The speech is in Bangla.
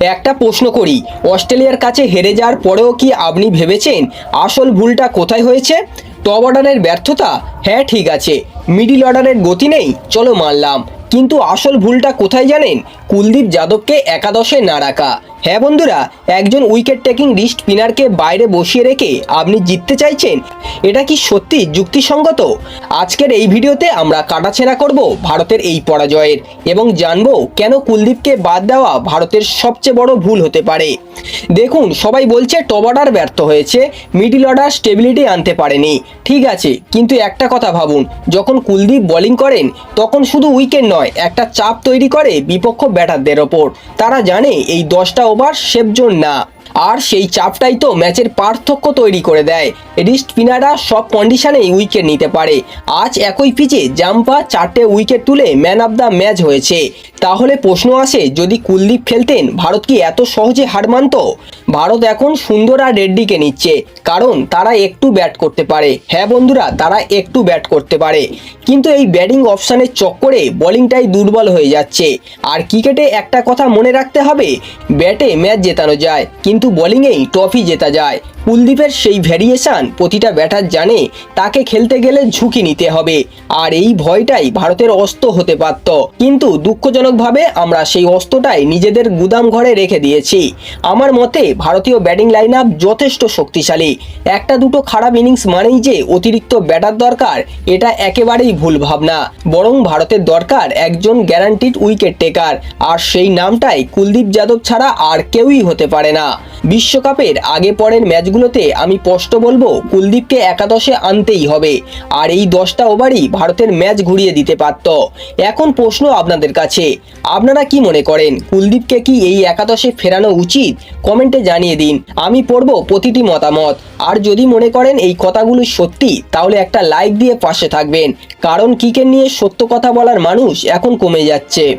একটা প্রশ্ন করি, অস্ট্রেলিয়ার কাছে হেরে যাওয়ার পরেও কি আপনি ভেবেছেন আসল ভুলটা কোথায় হয়েছে? টপ অর্ডারের ব্যর্থতা? হ্যাঁ ঠিক আছে। মিডিল অর্ডারের গতি নেই। চলো মানলাম। কিন্তু আসল ভুলটা কোথায় জানেন? কুলদীপ যাদবকে একাদশে না রাখা। হ্যাঁ বন্ধুরা, একজন উইকেট টেকিং রিস্ট স্পিনারকে বাইরে বসিয়ে রেখে আপনি জিততে চাইছেন, এটা কি সত্যি যুক্তিসঙ্গত? আজকের এই ভিডিওতে আমরা কাটাছেঁড়া করব ভারতের এই পরাজয়ের এবং জানব কেন কুলদীপকে বাদ দেওয়া ভারতের সবচেয়ে বড় ভুল হতে পারে। দেখুন, সবাই বলছে টপ অর্ডার ব্যর্থ হয়েছে মিডিল অর্ডার স্টেবিলিটি আনতে পারেনি। ঠিক আছে, কিন্তু একটা কথা ভাবুন, যখন কুলদীপ বোলিং করেন, তখন শুধু উইকেট নয় একটা চাপ তৈরি করে বিপক্ষ ব্যাটারদের ওপর। তারা জানে এই দশটা ওভার সেফজোন না। আর সেই চাপটাই তো ম্যাচের পার্থক্য তৈরি করে দেয়। রিস্ট স্পিনাররা সব কন্ডিশনেই উইকেট নিতে পারে। আজ একই পিচে জাম্পা চারটে উইকেট তুলে ম্যান অফ দ্য ম্যাচ হয়েছে। তাহলে প্রশ্ন আসে, যদি কুলদীপ খেলতেন, ভারত কি এত সহজে হার মানত? ভারত এখন সুন্দর আর রেড্ডিকে নিচ্ছে, কারণ তারা একটু ব্যাট করতে পারে। হ্যাঁ বন্ধুরা, তারা একটু ব্যাট করতে পারে। কিন্তু এই ব্যাটিং অপশানের চক্করে বোলিংটাই দুর্বল হয়ে যাচ্ছে। আর ক্রিকেটে একটা কথা মনে রাখতে হবে, ব্যাটে ম্যাচ জেতানো যায়, কিন্তু বোলিংয়েই ট্রফি জেতা যায়। কুলদীপের সেই ভ্যারিয়েশন প্রতিটা ব্যাটার জানে তাকে খেলতে গেলে ঝুঁকি নিতে হবে। আর এই ভয়টাই ভারতের অস্ত্র হতে পারত। কিন্তু দুঃখজনকভাবে আমরা সেই অস্ত্রটাই নিজেদের গুদাম ঘরে রেখে দিয়েছি। আমার মতে ভারতীয় ব্যাটিং লাইন আপ যথেষ্ট শক্তিশালী। একটা দুটো খারাপ ইনিংস মানেই যে অতিরিক্ত ব্যাটার দরকার, এটা একেবারেই ভুল ভাবনা। বরং ভারতের দরকার একজন গ্যারান্টিড উইকেট টেকার আর সেই নামটাই কুলদীপ যাদব ছাড়া আর কেউই হতে পারে না। বিশ্বকাপের আগে পরের ম্যাচগুলোতে আমি স্পষ্ট বলব, কুলদীপকে একাদশে আনতেই হবে। আর এই দশটা ওভারই ভারতের ম্যাচ ঘুরিয়ে দিতে পারত। এখন প্রশ্ন আপনাদের কাছে, আপনারা কি মনে করেন, কুলদীপকে কি এই একাদশে ফেরানো উচিত? কমেন্টে জানিয়ে দিন। আমি পড়ব প্রতিটি মতামত। আর যদি মনে করেন এই কথাগুলো সত্যি, তাহলে একটা লাইক দিয়ে পাশে থাকবেন। কারণ ক্রিকেট নিয়ে সত্য কথা বলার মানুষ এখন কমে যাচ্ছে।